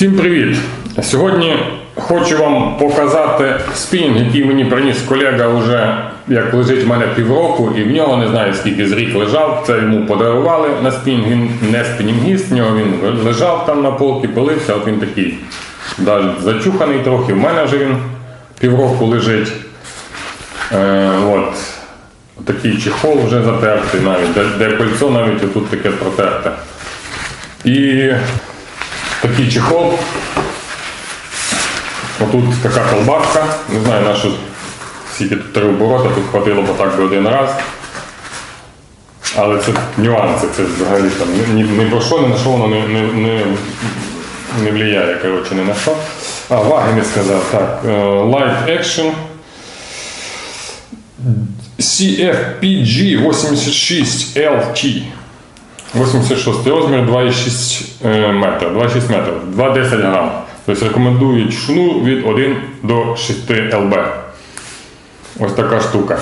Всім привіт! Сьогодні хочу вам показати спінінг, який мені приніс колега вже як лежить в мене півроку, і в нього не знаю скільки з рік лежав. Це йому подарували на спінінг. Він не спінінгіст, в нього він лежав там на полці, пилився, от він такий навіть зачуханий трохи. В мене вже він півроку лежить. Е, от. Такий чехол вже затертий навіть, де, де кольцо навіть отут таке протерте. І такий чехол. Отут така колбаска. Не знаю на що скільки тут три обороти, тут хватило б так би один раз. Але це нюанси, це взагалі там ні, ні про що, ні на що воно не, не, не, не впливає, коротше, ні на що. А, ваги не сказав. Так, е, Light Action. CFPG 86 LT. 86 розмір 2,6 е, метра, 2,6 метрів, 2,10 грам. Тобто рекомендують шну від 1 до 6 ЛБ. Ось така штука.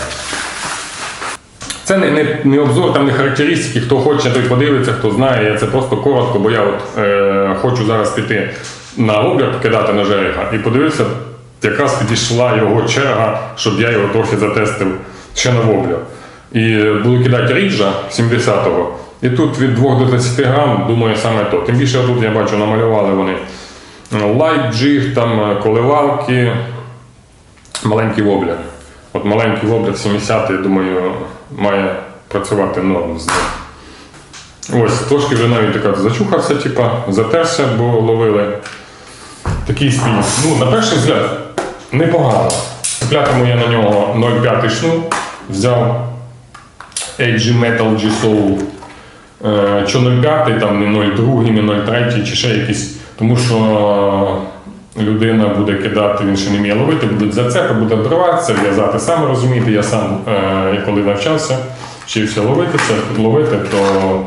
Це не, не, не обзор, там не характеристики. Хто хоче, той подивиться, хто знає. Я це просто коротко, бо я от, е, хочу зараз піти на облік, кидати на жереха, і подивився, якраз підійшла його черга, щоб я його трохи затестив ще на воблю. І буду кидати ріджа 70-го. І тут від 2 до 30 грам, думаю, саме то. Тим більше тут я бачу, намалювали вони лайт джиг, там е, коливалки, маленький воблер. От маленький воблер 70 я думаю, має працювати норм з ним. Ось, трошки вже навіть така зачухався, типа, затерся, бо ловили такий спінінг. Ну, на перший взгляд, непогано. Цеплятиму я на нього 0,5 шнур, взяв AG Metal G Soul. Е, Що 0,5, там не 0,2, не 0,3 чи ще якісь. Тому що людина буде кидати, він ще не вміє ловити, будуть зацепи, буде обриватися, в'язати. Саме розумієте, я сам, е, коли навчався, вчився ловити це, ловити, то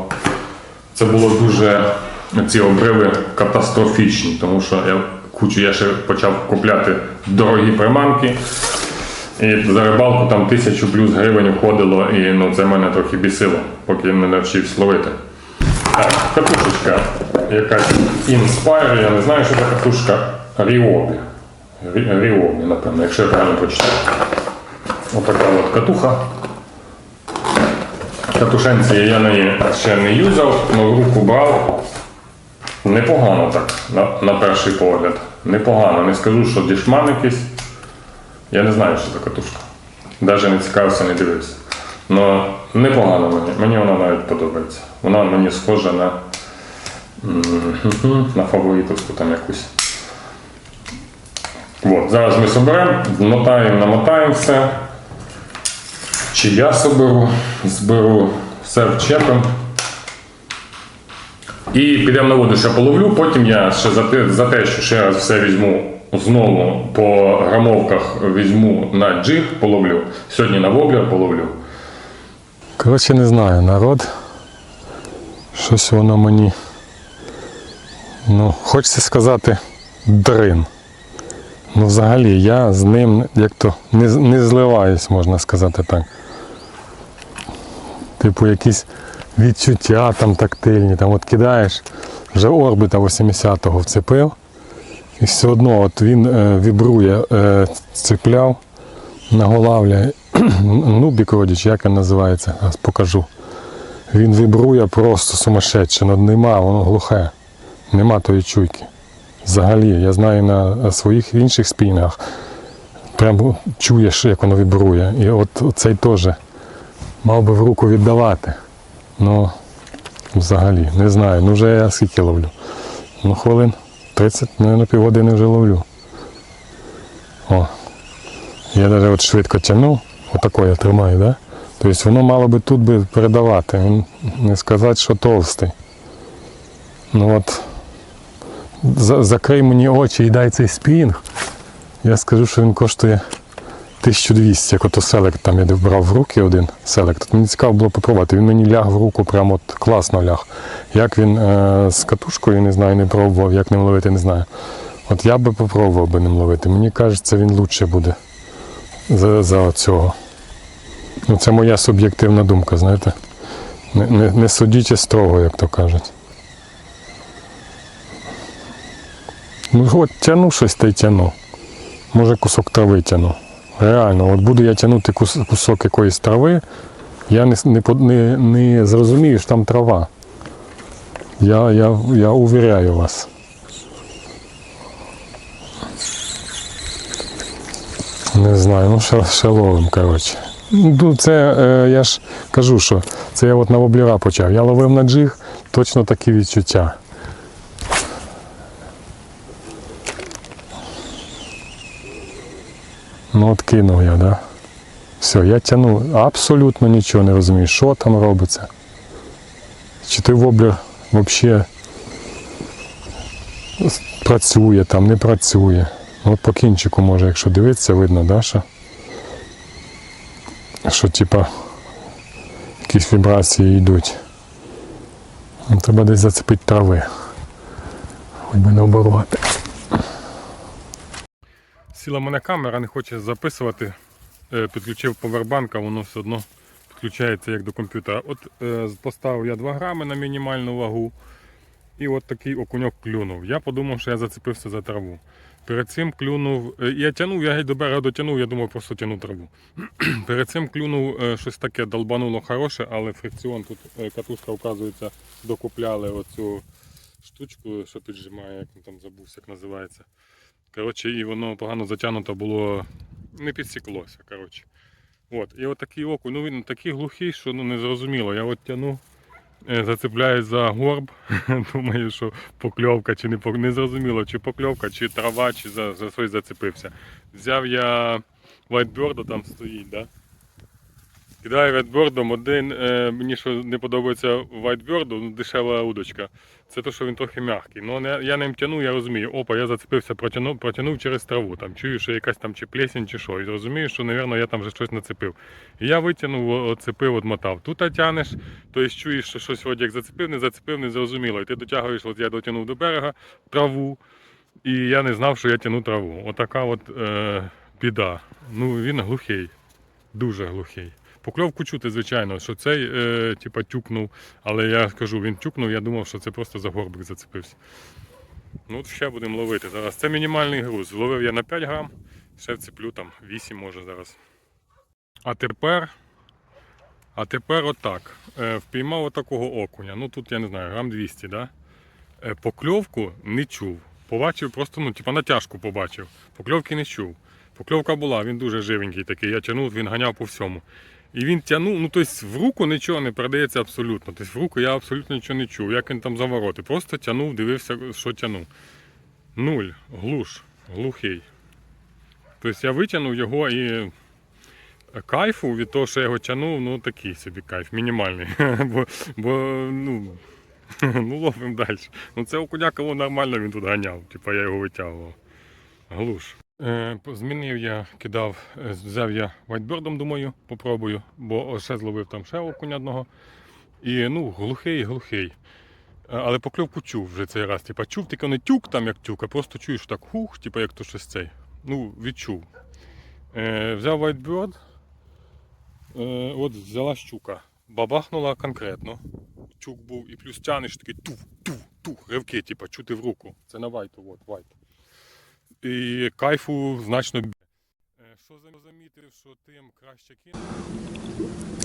це було дуже ці обриви катастрофічні, тому що я кучу я ще почав купляти дорогі приманки. І за рибалку там тисячу плюс гривень входило, і ну, це мене трохи бісило, поки я не навчився ловити. Так, катушечка якась Inspire, я не знаю, що це катушка Ryobi. Ryobi, напевно, якщо я правильно прочитав. Отака от катуха. Катушенці я неї ще не юзав, але в руку брав. Непогано так, на, на перший погляд. Непогано. Не скажу, що дішман якийсь. Я не знаю, що це катушка. Навіть не цікавився, не дивився. Но непогано мені. Мені вона навіть подобається. Вона мені схожа на, на фаворитовську там якусь. От, зараз ми соберемо, вмотаємо, намотаємо все. Чи я соберу, зберу, все вчепимо. І підемо на воду ще половлю, потім я ще за те, що ще раз все візьму знову по грамовках візьму на джиг, половлю. Сьогодні на воблер половлю. Коротше, не знаю, народ. Щось воно мені. Ну, хочеться сказати, дрин. Ну, взагалі, я з ним як то не, не зливаюсь, можна сказати так. Типу, якісь відчуття там тактильні, там от кидаєш, вже орбіта 80-го вцепив, і все одно от він е, вібрує, е, цепляв, наголавляє. Нубік родич, як він називається, зараз покажу. Він вібрує просто сумасшедше, ну нема, воно глухе. Нема тої чуйки. Взагалі, я знаю на своїх інших спінгах. Прямо чуєш, як воно вібрує. І от цей теж мав би в руку віддавати. Ну, взагалі, не знаю. Ну вже я скільки ловлю. Ну, хвилин 30, ну, на півгодини вже ловлю. О, я навіть от швидко тягнув, отако я тримаю, да? Тобто воно мало би тут би передавати. Він не сказати, що товстий. Ну от закрий мені очі і дай цей спінг. Я скажу, що він коштує 1200, як ото селект там я брав в руки один селект. Мені цікаво було попробувати. Він мені ляг в руку, прямо от класно ляг. Як він е, з катушкою, не знаю, не пробував, як ним ловити, не знаю. От я би попробував би ним ловити. Мені кажеться, він лучше буде за, за цього. Ну, це моя суб'єктивна думка, знаєте. Не, не, не судіть строго, як то кажуть. Ну от тяну щось та й тяну. Може кусок трави тяну. Реально, от буду я тягнути кусок якоїсь трави, я не, не, не, зрозумію, що там трава. Я, я, я увіряю вас. Не знаю, ну ще, ловим, коротше. Ну, це е, я ж кажу, що це я от на воблера почав. Я ловив на джиг, точно такі відчуття. Ну от кинув я, да? Все, я тяну, абсолютно нічого не розумію, що там робиться. Чи той воблер взагалі працює там, не працює. От по кінчику може, якщо дивитися, видно, да, що, що типа якісь вібрації йдуть. Ну, Треба десь зацепити трави. Хоч би не оборвати. Сіла мене камера, не хоче записувати. Е, Підключив повербанк, а воно все одно підключається як до комп'ютера. От е, поставив я 2 грами на мінімальну вагу. І от такий окуньок клюнув. Я подумав, що я зацепився за траву. Перед цим клюнув. е, Я тянув, я геть до берега дотягнув, я думав, просто тяну траву. Перед цим клюнув щось таке долбануло хороше, але фрикціон тут катушка, оказується, докупляли оцю штучку, що піджимає, як він там забувся, як називається. Коротше, і воно погано затягнуто було, не підсіклося. Коротше. От, і от такий окунь, ну він такий глухий, що ну, не зрозуміло. Я от тяну, е, зацепляюсь за горб, думаю, що покльовка чи не пок- не зрозуміло, чи покльовка, чи трава, чи за, за щось зацепився. Взяв я вайтберда, там стоїть, да? Кидаю вайтбердом один, е, мені що не подобається вайтберду, ну, дешева удочка. Це те, що він трохи м'який. Ну, я ним тяну, я розумію, опа, я зацепився, протягнув, протягнув через траву. Там чую, що якась там чи плесень, чи що. І розумію, що, мабуть, я там вже щось нацепив. І я витягнув, оцепив, отмотав. Тут тянеш, тобто чуєш, що щось вроді як зацепив, не зацепив, не зрозуміло. І ти дотягуєш, от я дотягнув до берега траву, і я не знав, що я тяну траву. Отака от е, біда. Ну, він глухий, дуже глухий. Покльовку чути, звичайно, що цей е, типа тюкнув, але я кажу, він тюкнув, я думав, що це просто за горбик зацепився. Ну ще будемо ловити зараз. Це мінімальний груз. Зловив я на 5 грам, ще вцеплю там 8 може зараз. А тепер. А тепер отак. Е, впіймав отакого окуня. Ну тут я не знаю, грам 200, да? Е, покльовку не чув. Побачив просто, ну, типа натяжку побачив. Покльовки не чув. Покльовка була, він дуже живенький такий. Я тягнув, він ганяв по всьому. І він тягнув, ну тобто в руку нічого не передається абсолютно. Тобто в руку я абсолютно нічого не чув. Як він там завороти. Просто тягнув, дивився, що тягнув. Нуль, глуш, глухий. Тобто я витягнув його і кайфу від того, що я його тягнув, ну такий собі кайф, мінімальний. бо, бо ну, ну ловимо далі. Ну це окуняка було нормально він тут ганяв, типа я його витягував. Глуш. Е, змінив я, кидав, е, взяв я вайтбердом, думаю, попробую, бо ще зловив там ще окуня одного. І ну, глухий, глухий. Е, Але покльовку чув вже цей раз. Типа чув, тільки не тюк там як тюк, а просто чуєш так хух, типа як то щось цей. Ну, відчув. Е, взяв вайтберд, е, от взяла щука. Бабахнула конкретно. Чук був і плюс тянеш такий тух, тух, тух, ривки, типа, чути в руку. Це на вайту, от, вайт. І кайфу значно більше. Е, Що замітив, що тим краще.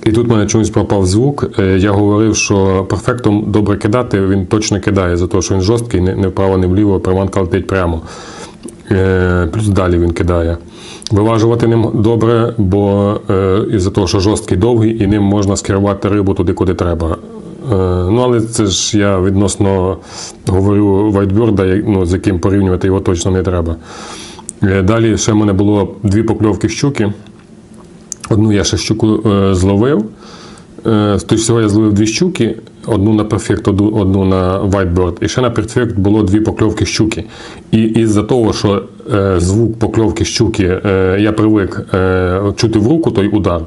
І тут в мене чомусь пропав звук. Е, Я говорив, що перфектом добре кидати, він точно кидає, за те, що він жорсткий, не вправо, не вліво, приманка летить прямо. Е, Плюс далі він кидає. Виважувати ним добре, бо із-за того, що жорсткий довгий, і ним можна скерувати рибу туди, куди треба. Е, Ну, але це ж я відносно говорю вайтберда, ну, з яким порівнювати його точно не треба. Е, Далі ще в мене було дві покльовки щуки. Одну я ще щуку е, зловив. Тобто всього я зловив дві щуки, одну на перфект, одну, на Whitebird. І ще на перфект було дві покльовки щуки. І із-за того, що звук покльовки щуки я привик чути в руку той удар.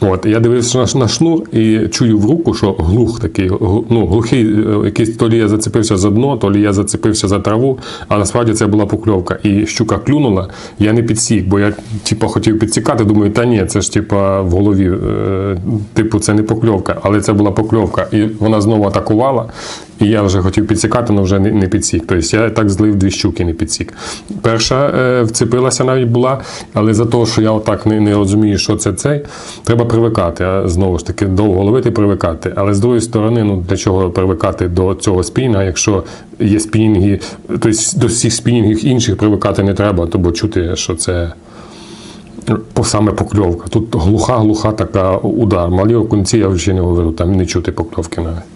От, я дивився на, на шнур і чую в руку, що глух такий, ну, глухий, е, якийсь то лі я зацепився за дно, то лі я зацепився за траву, а насправді це була покльовка. І щука клюнула, я не підсік, бо я типу, хотів підсікати, думаю, та ні, це ж типа в голові, е, типу, це не покльовка, але це була покльовка. І вона знову атакувала. І я вже хотів підсікати, але вже не, підсік. Тобто я так злив дві щуки, не підсік. Перша е, вцепилася навіть була, але за те, що я отак не, не розумію, що це цей, треба привикати. А знову ж таки, довго ловити привикати. Але з другої сторони, ну для чого привикати до цього спінінга, якщо є спінінги, тобто до всіх спінінгів інших привикати не треба, то бо чути, що це. По саме покльовка. Тут глуха-глуха така удар. Малі окунці, я вже не говорю, там не чути покльовки навіть.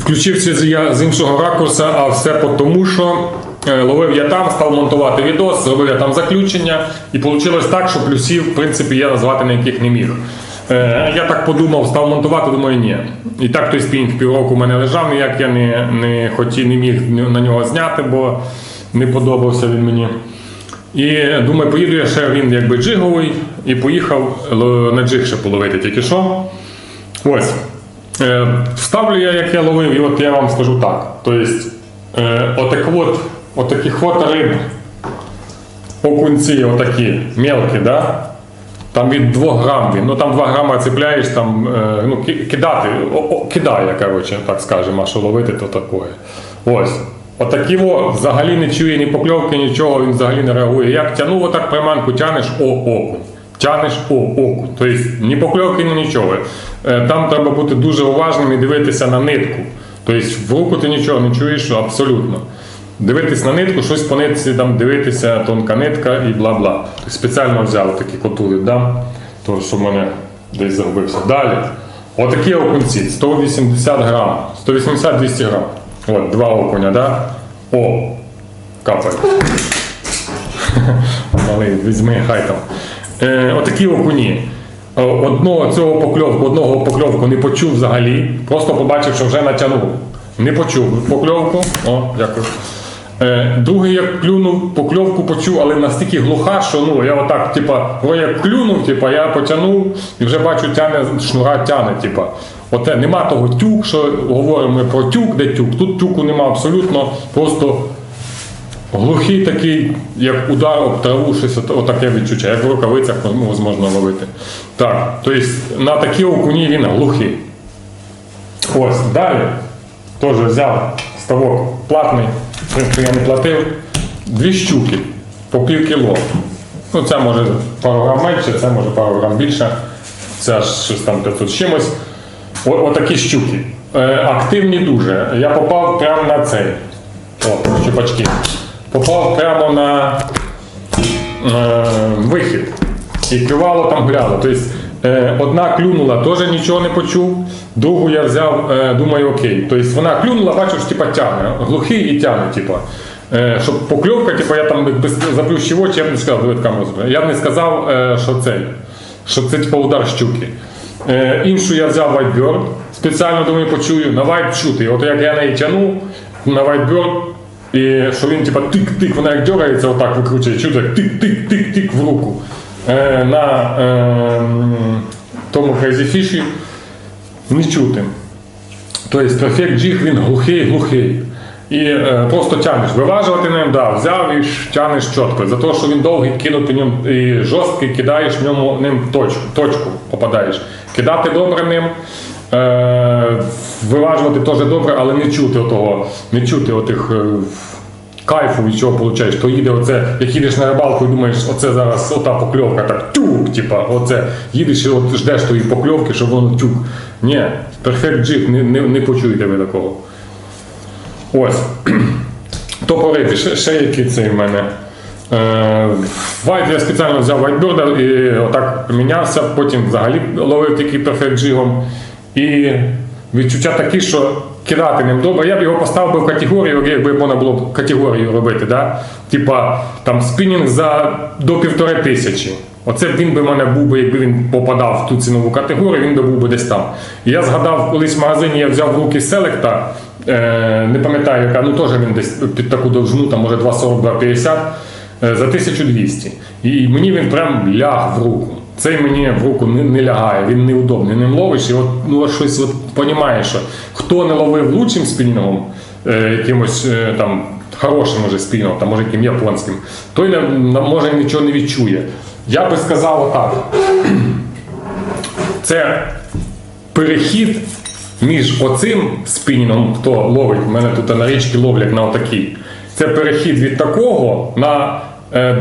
Включився з- я з іншого ракурса, а все тому, що е, ловив я там, став монтувати відос, зробив я там заключення, і вийшло так, що плюсів, в принципі, я назвати ніяких не міг. Е, Я так подумав, став монтувати, думаю, ні. І так той спінг півроку в мене лежав, ніяк я не, не хотів, не міг на нього зняти, бо не подобався він мені. І думаю, поїду я ще він якби джиговий, і поїхав на джиг ще половити тільки що. Ось. Е, Ставлю я, як я ловив, і от я вам скажу так. Тобто, е, отак от, отаких от риб, окунці отакі, мелкі, да? Там від 2 грам він. Ну там 2 грама цепляєш, там, е, ну, кидати, о, о, кидає, коротше, так скажемо, а що ловити, то таке. Ось. Отакі о, взагалі не чує ні покльовки, нічого, він взагалі не реагує. Як тянув отак приманку, тянеш о окунь. Тянеш о окунь. Тобто ні покльовки, ні нічого. Е, Там треба бути дуже уважним і дивитися на нитку. Тобто в руку ти нічого не чуєш абсолютно. Дивитись на нитку, щось по нитці, там, дивитися, тонка нитка і бла-бла. Тобто спеціально взяв такі котули, да? то що в мене десь загубився. Далі. Отакі окунці, 180 грам, 180-200 грам. От, два окуня, да? О, капає. Малий, візьми, хай там. Е, отакі окуні. Е, Одного цього покльовку, одного покльовку не почув взагалі. Просто побачив, що вже натягнув. Не почув покльовку. О, дякую. Е, другий як клюнув, покльовку почув, але настільки глуха, що ну, я отак, типа, як клюнув, типа, я потягнув і вже бачу, тяне, шнура тяне. Типа. Оте, нема того тюк, що говоримо ми про тюк, де тюк. Тут тюку нема абсолютно, просто Глухий такий, як удар об траву, щось отаке відчуття, як в рукавицях ну, можна ловити. Так, тобто на такі окуні він глухий. Ось, далі теж взяв ставок платний, в принципі, я не платив. Дві щуки по пів кіло. Ну, це може пару грам менше, це може пару грам більше. Це аж щось там 500 з чимось. Отакі щуки. Е, активні дуже. Я попав прямо на цей. О, щупачки. Попав прямо на е, вихід. І клювало там гуляло. Тобто е, одна клюнула, теж нічого не почув. Другу я взяв, е, думаю, окей. Тобто вона клюнула, бачу, що типа тягне. Глухий і тягне, типа. Е, щоб покльовка, типа, я там заплющив очі, я б не сказав, камеру. Я б не сказав, е, що це, що це типа удар щуки. Е, іншу я взяв Whitebird, спеціально думаю, почую, на White чути. От як я неї тягнув на Whitebird, і що він типа тик-тик, вона як дергається, отак викручує, чути тик-тик-тик-тик в руку. Е, на е, тому Fish не чути. Тобто Perfect Jig він глухий-глухий. І е, просто тягнеш. Виважувати ним, да, взяв і ш- тягнеш чітко. За те, що він довгий кинути ним і жорсткий, кидаєш в ньому ним точку, точку попадаєш. Кидати добре ним. Е, виважувати теж добре, але не чути отого, не чути отих е, кайфу від чого получаєш. То їде оце, як їдеш на рибалку і думаєш, оце зараз ота покльовка, так тюк, типа, оце. Їдеш і от ждеш тої покльовки, щоб воно тюк. Ні, перфект джиг, не, не, не почуєте ви такого. Ось. То по рибі, ще, ще які це в мене. Е, Вайт я спеціально взяв вайтборда і отак мінявся, потім взагалі ловив тільки перфект джигом. І відчуття такі, що кидати ним добре. Я б його поставив би в категорію, якби можна було б категорію робити. Да? Типа там спінінг за до півтори тисячі. Оце він би мене був би, якби він попадав в ту цінову категорію, він би був би десь там. Я згадав, колись в магазині я взяв в руки селекта, е, не пам'ятаю, яка, ну теж він десь під таку довжину, там може 2,40-2,50 е, за 1200. І мені він прям ляг в руку. Цей мені в руку не, не лягає, він неудобний. Ним ловиш, і от, ну, щось от, понімаєш, що хто не ловив лучшим спінінгом, е, якимось е, там хорошим може спінінгом, там, може яким японським, той не, може нічого не відчує. Я би сказав отак. Це перехід між оцим спінінгом, хто ловить, мене тут на річці ловлять на отакій. Це перехід від такого на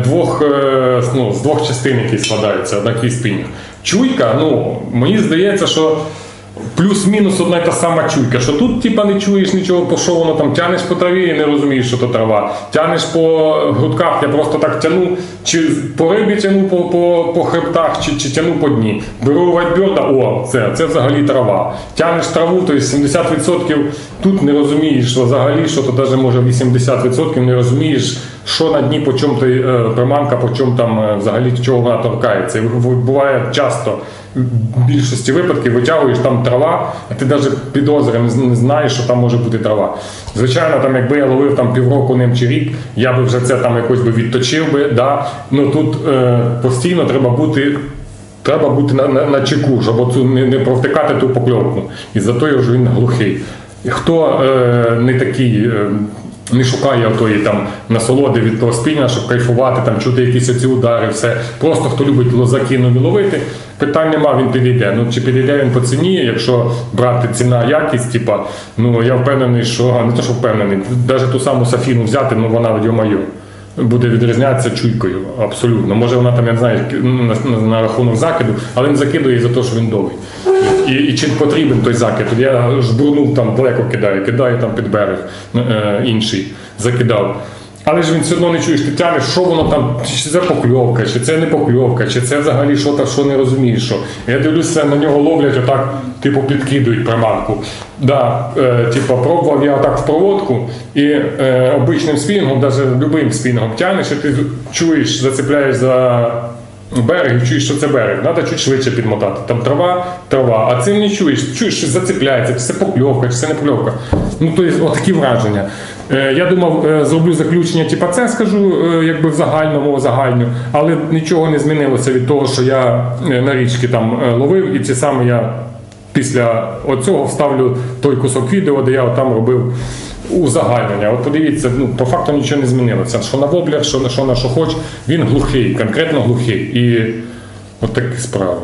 двох, е, ну, з двох частин, які складаються, одна кістиня. Чуйка, ну, мені здається, що плюс-мінус одна та сама чуйка, що тут типа не чуєш нічого, по що воно там тянеш по траві і не розумієш, що то трава. Тянеш по грудках, я просто так тяну, чи по рибі тяну по, по, по хребтах, чи, чи тяну по дні. Беру вайтберда, о, це, це взагалі трава. Тянеш траву, то є 70% тут не розумієш що взагалі, що то навіть може 80% не розумієш, що на дні, по чому ти е, приманка, по чому там е, взагалі чого вона торкається. Буває часто в більшості випадків витягуєш там трава, а ти навіть підозри не знаєш, що там може бути трава. Звичайно, там якби я ловив там півроку ним чи рік, я би вже це там якось би відточив би. Да? Ну тут е, постійно треба бути. Треба бути на, на, на чеку, щоб оцю не, не провтикати ту покльовку. І зато ж він глухий. І хто е, не такий, е, не шукає тої там насолоди від того спільня, щоб кайфувати, там чути якісь оці удари, все. Просто хто любить лозаки нові ловити, питань нема, він підійде. Ну чи підійде він по ціні, якщо брати ціна якість, типа, ну я впевнений, що не то, що впевнений, навіть ту саму Сафіну взяти, ну вона йо-моє буде відрізнятися чуйкою. Абсолютно. Може вона там, я не знаю, ну, на, на, рахунок закиду, але він закидує за те, що він довгий. І, і чи потрібен той закид? Я жбурнув там далеко кидаю, кидаю там під берег е, інший, закидав. Але ж він все одно не чуєш, ти тянеш, що воно там, чи це покльовка, чи це не покльовка, чи це взагалі що там, що не розумієш. Що. Я дивлюся, на нього ловлять, отак, типу, підкидують приманку. Да, е, типу, пробував я отак в проводку і е, обичним спінгом, навіть любим спінгом тянеш, і ти чуєш, зацепляєш за берег і чуєш, що це берег. Треба чуть швидше підмотати. Там трава, трава, а цим не чуєш, чуєш, що зацепляється, чи це покльовка, чи це не покльовка. Ну, то є отакі враження. Е, Я думав, е, зроблю заключення, типа це скажу, е, якби в загальному загальню, але нічого не змінилося від того, що я на річки там ловив, і ці саме я після оцього вставлю той кусок відео, де я там робив узагальнення. От подивіться, ну по факту нічого не змінилося. Що на воблях, що на що на що хоч, він глухий, конкретно глухий. І от такі справи.